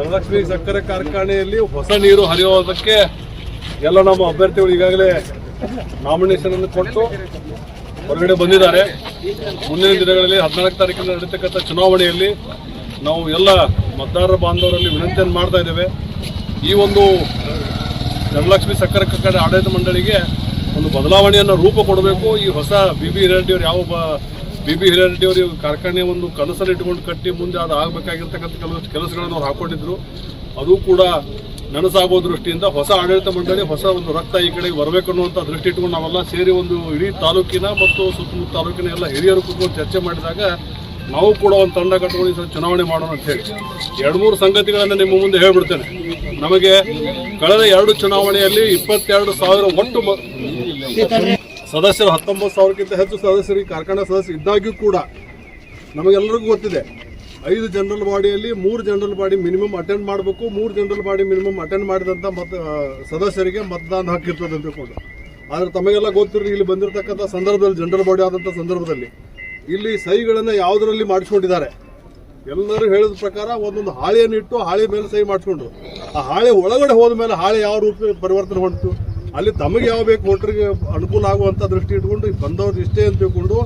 ಧನಲಕ್ಷ್ಮಿ ಸಕ್ಕರೆ ಕಾರ್ಖಾನೆಯಲ್ಲಿ ಹೊಸ ನೀರು ಹರಿಯೋದಕ್ಕೆ ಎಲ್ಲ ನಮ್ಮ ಅಭ್ಯರ್ಥಿಗಳು ಈಗಾಗಲೇ ನಾಮಿನೇಷನ್ ಅನ್ನು ಕೊಟ್ಟು ಹೊರಗಡೆ ಬಂದಿದ್ದಾರೆ. ಮುಂದಿನ ದಿನಗಳಲ್ಲಿ ಹದಿನಾಲ್ಕು ತಾರೀಕಿನ ನಡೀತಕ್ಕಂಥ ಚುನಾವಣೆಯಲ್ಲಿ ನಾವು ಎಲ್ಲ ಮತದಾರರ ಬಾಂಧವರಲ್ಲಿ ವಿನಂತಿಯನ್ನು ಮಾಡ್ತಾ ಇದ್ದೇವೆ. ಈ ಒಂದು ಧನಲಕ್ಷ್ಮಿ ಸಕ್ಕರೆ ಕಾರ್ಖಾನೆ ಆಡಳಿತ ಮಂಡಳಿಗೆ ಒಂದು ಬದಲಾವಣೆಯನ್ನು ರೂಪ ಕೊಡಬೇಕು. ಈ ಹೊಸ ಬಿ ಬಿ ರೆಡ್ಡಿಯವರು ಯಾವ ಬಿ ಬಿ ಹಿರಿಯರೆಡ್ಡಿ ಅವರು ಕಾರ್ಖಾನೆ ಒಂದು ಕನಸಲ್ಲಿ ಇಟ್ಕೊಂಡು ಕಟ್ಟಿ ಮುಂದೆ ಅದು ಆಗಬೇಕಾಗಿರ್ತಕ್ಕಂಥ ಕೆಲವು ಕೆಲಸಗಳನ್ನು ಅವ್ರು ಹಾಕೊಂಡಿದ್ರು ಅದು ಕೂಡ ನನಸಾಗೋ ದೃಷ್ಟಿಯಿಂದ ಹೊಸ ಆಡಳಿತ ಮಂಡಳಿ, ಹೊಸ ಒಂದು ರಕ್ತ ಈ ಕಡೆಗೆ ಬರಬೇಕು ಅನ್ನುವಂಥ ದೃಷ್ಟಿ ಇಟ್ಕೊಂಡು ನಾವೆಲ್ಲ ಸೇರಿ ಒಂದು ಇಡೀ ತಾಲೂಕಿನ ಮತ್ತು ಸುತ್ತಮುತ್ತ ತಾಲೂಕಿನ ಎಲ್ಲ ಹಿರಿಯರು ಕೂತ್ಕೊಂಡು ಚರ್ಚೆ ಮಾಡಿದಾಗ ನಾವು ಕೂಡ ಒಂದು ತಂಡ ಕಟ್ಕೊಂಡು ಸಲ ಚುನಾವಣೆ ಮಾಡೋಣ ಅಂತ ಹೇಳಿ. ಎರಡು ಮೂರು ಸಂಗತಿಗಳನ್ನು ನಿಮ್ಮ ಮುಂದೆ ಹೇಳ್ಬಿಡ್ತೇನೆ. ನಮಗೆ ಕಳೆದ ಎರಡು ಚುನಾವಣೆಯಲ್ಲಿ ಇಪ್ಪತ್ತೆರಡು ಸಾವಿರ ಒಟ್ಟು ಸದಸ್ಯರು ಹತ್ತೊಂಬತ್ತು ಸಾವಿರಕ್ಕಿಂತ ಹೆಚ್ಚು ಸದಸ್ಯರು ಈ ಕಾರ್ಖಾನೆ ಸದಸ್ಯರು ಇದ್ದಾಗ್ಯೂ ಕೂಡ ನಮಗೆಲ್ಲರಿಗೂ ಗೊತ್ತಿದೆ. ಐದು ಜನರಲ್ ಬಾಡಿಯಲ್ಲಿ ಮೂರು ಜನರಲ್ ಬಾಡಿ ಮಿನಿಮಮ್ ಅಟೆಂಡ್ ಮಾಡಬೇಕು, ಮೂರು ಜನರಲ್ ಬಾಡಿ ಮಿನಿಮಮ್ ಅಟೆಂಡ್ ಮಾಡಿದಂಥ ಮತ ಸದಸ್ಯರಿಗೆ ಮತದಾನ ಹಾಕಿರ್ತದೆ ಅಂತ ಕೂಡ ಆದರೆ ತಮಗೆಲ್ಲ ಗೊತ್ತಿರಲಿ, ಇಲ್ಲಿ ಬಂದಿರತಕ್ಕಂಥ ಸಂದರ್ಭದಲ್ಲಿ, ಜನರಲ್ ಬಾಡಿ ಆದಂಥ ಸಂದರ್ಭದಲ್ಲಿ, ಇಲ್ಲಿ ಸಹಿಗಳನ್ನು ಯಾವುದರಲ್ಲಿ ಮಾಡಿಸ್ಕೊಂಡಿದ್ದಾರೆ? ಎಲ್ಲರೂ ಹೇಳಿದ ಪ್ರಕಾರ ಒಂದೊಂದು ಹಾಳೆಯನ್ನು ಇಟ್ಟು ಹಾಳೆ ಮೇಲೆ ಸಹಿ ಮಾಡಿಸ್ಕೊಂಡ್ರು. ಆ ಹಾಳೆ ಒಳಗಡೆ ಹೋದ ಮೇಲೆ ಹಾಳೆ ಯಾವ ರೂಪ ಪರಿವರ್ತನೆ ಹೊಂಟು ಅಲ್ಲಿ ತಮಗೆ ಯಾವ ಬೇಕು ವೋಟರ್ಗೆ ಅನುಕೂಲ ಆಗುವಂಥ ದೃಷ್ಟಿ ಇಟ್ಕೊಂಡು ಬಂದವರು ಇಷ್ಟೇ ಅಂತ ತಿಳ್ಕೊಂಡು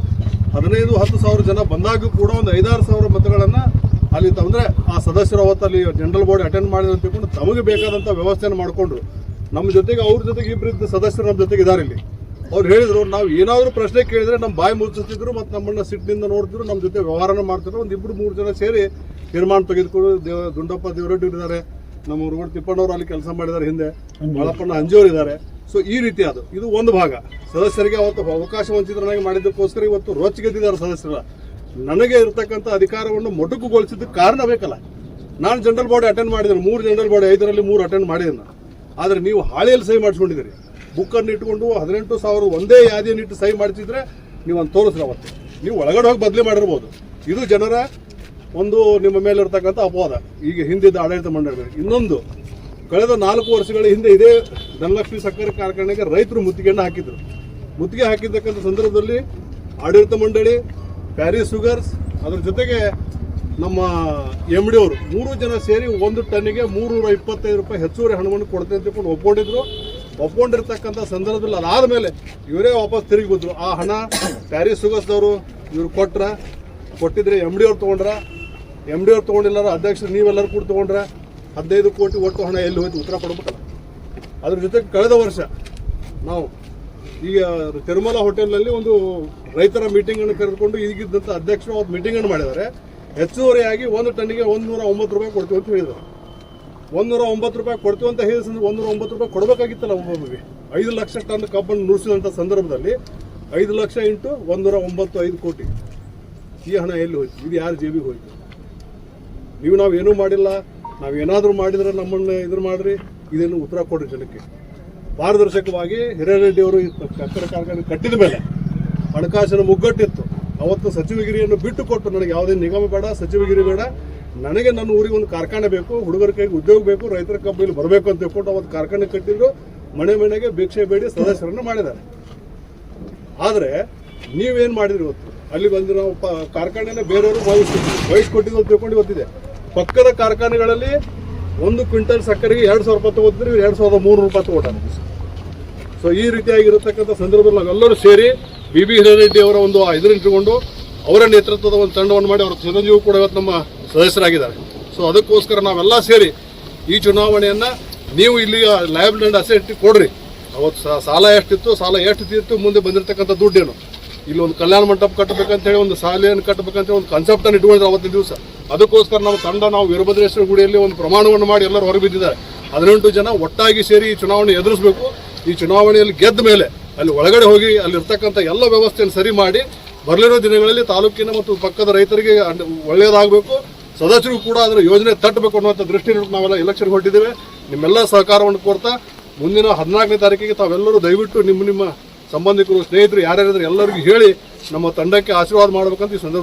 ಹದಿನೈದು, ಹತ್ತು ಸಾವಿರ ಜನ ಬಂದಾಗೂ ಕೂಡ ಒಂದು ಐದಾರು ಸಾವಿರ ಮತಗಳನ್ನು ಅಲ್ಲಿ ಅಂದರೆ ಆ ಸದಸ್ಯರು ಅವತ್ತಲ್ಲಿ ಜನರಲ್ ಬಾಡಿ ಅಟೆಂಡ್ ಮಾಡಿದ್ರು ಅಂತ ತಿಳ್ಕೊಂಡು ತಮಗೆ ಬೇಕಾದಂಥ ವ್ಯವಸ್ಥೆಯನ್ನು ಮಾಡಿಕೊಂಡ್ರು. ನಮ್ಮ ಜೊತೆಗೆ ಅವ್ರ ಜೊತೆಗೆ ಇಬ್ಬರಿದ್ದ ಸದಸ್ಯರು ನಮ್ಮ ಜೊತೆಗೆ ಇದ್ದಾರೆ ಇಲ್ಲಿ. ಅವ್ರು ಹೇಳಿದ್ರು, ನಾವು ಏನಾದರೂ ಪ್ರಶ್ನೆ ಕೇಳಿದ್ರೆ ನಮ್ಮ ಬಾಯಿ ಮುಚ್ಚಿಸ್ತಿದ್ರು ಮತ್ತು ನಮ್ಮನ್ನ ಸಿಟ್ಟಿನಿಂದ ನೋಡ್ತಿದ್ರು, ನಮ್ಮ ಜೊತೆ ವ್ಯವಹಾರನ ಮಾಡ್ತಿದ್ರು. ಒಂದು ಇಬ್ಬರು ಮೂರು ಜನ ಸೇರಿ ತೀರ್ಮಾನ ತೆಗೆದುಕೊಂಡು ದೇವ ದುಂಡಪ್ಪ ದೇವರೆಡ್ಡಿ ಇದ್ದಾರೆ. ನಮ್ಮ ಹುಡುಗರು ತಿಪ್ಪಣ್ಣವರು ಅಲ್ಲಿ ಕೆಲಸ ಮಾಡಿದ್ದಾರೆ ಹಿಂದೆ. ಮಲಪ್ಪಣ್ಣ ಅಂಜಿಯವರು ಇದ್ದಾರೆ. ಸೊ ಈ ರೀತಿ ಅದು. ಇದು ಒಂದು ಭಾಗ. ಸದಸ್ಯರಿಗೆ ಅವತ್ತು ಅವಕಾಶ ವಂಚಿತರನ್ನಾಗಿ ಮಾಡಿದ್ದಕ್ಕೋಸ್ಕರ ಇವತ್ತು ರೋಚಗೆದ್ದಿದ್ದಾರೆ ಸದಸ್ಯರ. ನನಗೆ ಇರತಕ್ಕಂಥ ಅಧಿಕಾರವನ್ನು ಮೊಟಕುಗೊಳಿಸಿದ್ದು ಕಾರಣ ಬೇಕಲ್ಲ. ನಾನು ಜನರಲ್ ಬಾಡಿ ಅಟೆಂಡ್ ಮಾಡಿದ್ದೇನೆ. ಮೂರು ಜನರಲ್ ಬಾಡಿ ಐದರಲ್ಲಿ ಮೂರು ಅಟೆಂಡ್ ಮಾಡಿದ್ದೀನಿ. ಆದರೆ ನೀವು ಹಾಳೆಯಲ್ಲಿ ಸಹಿ ಮಾಡಿಸ್ಕೊಂಡಿದ್ದೀರಿ. ಬುಕ್ಕನ್ನು ಇಟ್ಕೊಂಡು ಹದಿನೆಂಟು ಸಾವಿರ ಒಂದೇ ಯಾದಿಯನ್ನು ಇಟ್ಟು ಸಹಿ ಮಾಡ್ತಿದ್ರೆ ಒಂದು ತೋರಿಸ್ರಿ ಅವತ್ತು? ನೀವು ಒಳಗಡೆ ಹೋಗಿ ಬದಲಿ ಮಾಡಿರ್ಬೋದು. ಇದು ಜನರ ಒಂದು ನಿಮ್ಮ ಮೇಲೆ ಇರತಕ್ಕಂಥ ಅಪವಾದ. ಈಗ ಹಿಂದಿದ್ದ ಆಡಳಿತ ಮಂಡಳಿ ಇನ್ನೊಂದು ಕಳೆದ ನಾಲ್ಕು ವರ್ಷಗಳ ಹಿಂದೆ ಇದೇ ಧನಲಕ್ಷ್ಮಿ ಸಕ್ಕರೆ ಕಾರ್ಖಾನೆಗೆ ರೈತರು ಮುತ್ತಿಗೆಯನ್ನು ಹಾಕಿದ್ರು. ಮುತ್ತಿಗೆ ಹಾಕಿದ್ದಕ್ಕಂಥ ಸಂದರ್ಭದಲ್ಲಿ ಆಡಳಿತ ಮಂಡಳಿ, ಪ್ಯಾರಿಸ್ ಶುಗರ್ಸ್ ಅದರ ಜೊತೆಗೆ ನಮ್ಮ ಎಂ ಡಿ ಅವರು ಮೂರು ಜನ ಸೇರಿ ಒಂದು ಟನ್ನಿಗೆ ಮೂರುನೂರ ಇಪ್ಪತ್ತೈದು ರೂಪಾಯಿ ಹೆಚ್ಚುವರಿ ಹಣವನ್ನು ಕೊಡ್ತೇನೆ ಅಂತ ತಿಳ್ಕೊಂಡು ಒಪ್ಕೊಂಡಿದ್ರು. ಒಪ್ಕೊಂಡಿರ್ತಕ್ಕಂಥ ಸಂದರ್ಭದಲ್ಲಿ ಅದಾದಮೇಲೆ ಇವರೇ ವಾಪಸ್ ತಿರುಗಿ ಬಂದರು. ಆ ಹಣ ಪ್ಯಾರಿಸ್ ಶುಗರ್ಸ್ದವರು ಇವ್ರು ಕೊಟ್ರ, ಕೊಟ್ಟಿದ್ರೆ ಎಂ ಡಿ ಅವ್ರು ತೊಗೊಂಡ್ರ. ಎಂ ಡಿ ಅವ್ರು ತೊಗೊಂಡಿಲ್ಲಾರ ಅಧ್ಯಕ್ಷರು ನೀವೆಲ್ಲರೂ ಕೂಡ ತೊಗೊಂಡ್ರ. ಹದಿನೈದು ಕೋಟಿ ಒಟ್ಟು ಹಣ ಎಲ್ಲಿ ಹೋಯ್ತು ಉತ್ತರ ಕೊಡ್ಬೇಕಲ್ಲ. ಅದ್ರ ಜೊತೆಗೆ ಕಳೆದ ವರ್ಷ ನಾವು ಈಗ ತಿರುಮಲ ಹೋಟೆಲ್ನಲ್ಲಿ ಒಂದು ರೈತರ ಮೀಟಿಂಗ್ ಅನ್ನು ಕರೆದುಕೊಂಡು ಈಗಿದ್ದಂಥ ಅಧ್ಯಕ್ಷರು ಮೀಟಿಂಗ್ ಅನ್ನು ಮಾಡಿದ್ದಾರೆ. ಹೆಚ್ಚುವರಿಯಾಗಿ ಒಂದು ಟನ್ನಿಗೆ ಒಂದು ನೂರ ಒಂಬತ್ತು ರೂಪಾಯಿ ಕೊಡ್ತೀವಿ ಅಂತ ಹೇಳಿದರು. ಒಂದು ಒಂಬತ್ತು ರೂಪಾಯಿ ಕೊಡ್ತೀವಿ ಅಂತ ಹೇಳಿದ ಸಂದರ್ಭ ಒಂಬತ್ತು ರೂಪಾಯಿ ಕೊಡಬೇಕಾಗಿತ್ತಲ್ಲ ಒಬ್ಬೊಬ್ಬರಿಗೆ. ಐದು ಲಕ್ಷ ಟನ್ ಕಬ್ಬನ್ನು ನುಡಿಸಿದಂಥ ಸಂದರ್ಭದಲ್ಲಿ ಐದು ಲಕ್ಷ ಇಂಟು ಒಂದು ನೂರ ಒಂಬತ್ತು ಐದು ಕೋಟಿ. ಈ ಹಣ ಎಲ್ಲಿ ಹೋಯ್ತು? ಇದು ಯಾರು ಜೇಬಿಗೆ ಹೋಯ್ತು? ನೀವು ನಾವು ಏನೂ ಮಾಡಿಲ್ಲ. ನಾವು ಏನಾದರೂ ಮಾಡಿದ್ರೆ ನಮ್ಮನ್ನು ಇದ್ರ ಮಾಡ್ರಿ ಇದನ್ನು ಉತ್ತರ ಕೊಡ್ರಿ ಜನಕ್ಕೆ. ಪಾರದರ್ಶಕವಾಗಿ ಹಿರೇರೆಡ್ಡಿಯವರು ಸಕ್ಕರೆ ಕಾರ್ಖಾನೆ ಕಟ್ಟಿದ ಮೇಲೆ ಹಣಕಾಸಿನ ಮುಗ್ಗಟ್ಟಿತ್ತು. ಅವತ್ತು ಸಚಿವಗಿರಿಯನ್ನು ಬಿಟ್ಟು ಕೊಟ್ಟು ನನಗೆ ಯಾವುದೇ ನಿಗಮ ಬೇಡ, ಸಚಿವಗಿರಿ ಬೇಡ. ನನಗೆ ನನ್ನ ಊರಿಗೆ ಒಂದು ಕಾರ್ಖಾನೆ ಬೇಕು, ಹುಡುಗರ ಕೈಗೆ ಉದ್ಯೋಗ ಬೇಕು, ರೈತರ ಕಂಪನಿಲಿ ಬರಬೇಕು ಅಂತ ತಿಳ್ಕೊಂಡು ಅವತ್ತು ಕಾರ್ಖಾನೆ ಕಟ್ಟಿದ್ರು. ಮನೆ ಮನೆಗೆ ಭಿಕ್ಷೆ ಬೇಡಿ, ಸದಸ್ಯರನ್ನು ಮಾಡಿದ್ದಾರೆ. ಆದರೆ ನೀವೇನು ಮಾಡಿದ್ರಿ ಇವತ್ತು? ಅಲ್ಲಿ ಬಂದಿರೋ ಕಾರ್ಖಾನೆನ ಬೇರೆಯವರು ವಹಿಸ್ತಿದ್ವಿ ವಹಿಸ್ಕೊಟ್ಟಿದ್ದು ಅಂತ ತಿಳ್ಕೊಂಡು ಇವತ್ತಿದೆ. ಪಕ್ಕದ ಕಾರ್ಖಾನೆಗಳಲ್ಲಿ ಒಂದು ಕ್ವಿಂಟಲ್ ಸಕ್ಕರೆಗೆ ಎರಡು ಸಾವಿರ ರೂಪಾಯಿ ತಗೋತಿದ್ರೆ, ಇವ್ರು ಎರಡು ಸಾವಿರದ ಮೂರು ರೂಪಾಯಿ ತಗೋತಾರೆ ಸೊ ಈ ರೀತಿಯಾಗಿರತಕ್ಕಂಥ ಸಂದರ್ಭದಲ್ಲಿ ನಾವೆಲ್ಲರೂ ಸೇರಿ ಬಿ ಬಿ ಹಿರೇರೆಡ್ಡಿ ಅವರ ಒಂದು ಇದನ್ನು ಅವರ ನೇತೃತ್ವದ ಒಂದು ತಂಡವನ್ನು ಮಾಡಿ ಅವರ ಚಿರಂಜೀವಿ ಕೂಡ ಇವತ್ತು ನಮ್ಮ ಸದಸ್ಯರಾಗಿದ್ದಾರೆ. ಸೊ ಅದಕ್ಕೋಸ್ಕರ ನಾವೆಲ್ಲ ಸೇರಿ ಈ ಚುನಾವಣೆಯನ್ನು ನೀವು ಇಲ್ಲಿ ಲ್ಯಾಬ್ ಲ್ಯಾಂಡ್ ಅಸೆಟ್ ಕೊಡ್ರಿ. ಅವತ್ತು ಸಾಲ ಎಷ್ಟಿತ್ತು, ಸಾಲ ಎಷ್ಟು ತೀರ್ತು, ಮುಂದೆ ಬಂದಿರತಕ್ಕಂಥ ದುಡ್ಡೇನು. ಇಲ್ಲಿ ಒಂದು ಕಲ್ಯಾಣ ಮಂಟಪ ಕಟ್ಟಬೇಕಂತೇಳಿ, ಒಂದು ಶಾಲೆಯನ್ನು ಕಟ್ಟಬೇಕಂತ ಹೇಳಿ ಒಂದು ಕಾನ್ಸೆಪ್ಟ್ ಅನ್ನು ಇಟ್ಕೊಂಡಿದ್ರು ಅವತ್ತಿನ ದಿವಸ. ಅದಕ್ಕೋಸ್ಕರ ನಾವು ತಂಡ, ನಾವು ವೀರಭದ್ರೇಶ್ವರ ಗುಡಿಯಲ್ಲಿ ಒಂದು ಪ್ರಮಾಣವನ್ನು ಮಾಡಿ ಎಲ್ಲರೂ ಹೊರಬಿದ್ದಿದ್ದಾರೆ. ಹದಿನೆಂಟು ಜನ ಒಟ್ಟಾಗಿ ಸೇರಿ ಈ ಚುನಾವಣೆ ಎದುರಿಸಬೇಕು. ಈ ಚುನಾವಣೆಯಲ್ಲಿ ಗೆದ್ದ ಮೇಲೆ ಅಲ್ಲಿ ಒಳಗಡೆ ಹೋಗಿ ಅಲ್ಲಿರ್ತಕ್ಕಂಥ ಎಲ್ಲ ವ್ಯವಸ್ಥೆಯನ್ನು ಸರಿ ಮಾಡಿ ಬರಲಿರೋ ದಿನಗಳಲ್ಲಿ ತಾಲೂಕಿನ ಮತ್ತು ಪಕ್ಕದ ರೈತರಿಗೆ ಒಳ್ಳೆಯದಾಗಬೇಕು. ಸದಸ್ಯರು ಕೂಡ ಅದರ ಯೋಜನೆ ತಟ್ಟಬೇಕು ಅನ್ನುವಂಥ ದೃಷ್ಟಿಯಲ್ಲಿ ನಾವೆಲ್ಲ ಎಲೆಕ್ಷನ್ ಹೊರಟಿದ್ದೇವೆ. ನಿಮ್ಮೆಲ್ಲ ಸಹಕಾರವನ್ನು ಕೋರ್ತಾ ಮುಂದಿನ ಹದಿನಾಲ್ಕನೇ ತಾರೀಕಿಗೆ ತಾವೆಲ್ಲರೂ ದಯವಿಟ್ಟು ನಿಮ್ಮ ನಿಮ್ಮ ಸಂಬಂಧಿಕರು ಸ್ನೇಹಿತರು ಯಾರ್ಯಾರಿದ್ರೆ ಎಲ್ಲರಿಗೂ ಹೇಳಿ ನಮ್ಮ ತಂಡಕ್ಕೆ ಆಶೀರ್ವಾದ ಮಾಡಬೇಕಂತ ಈ ಸಂದರ್ಭ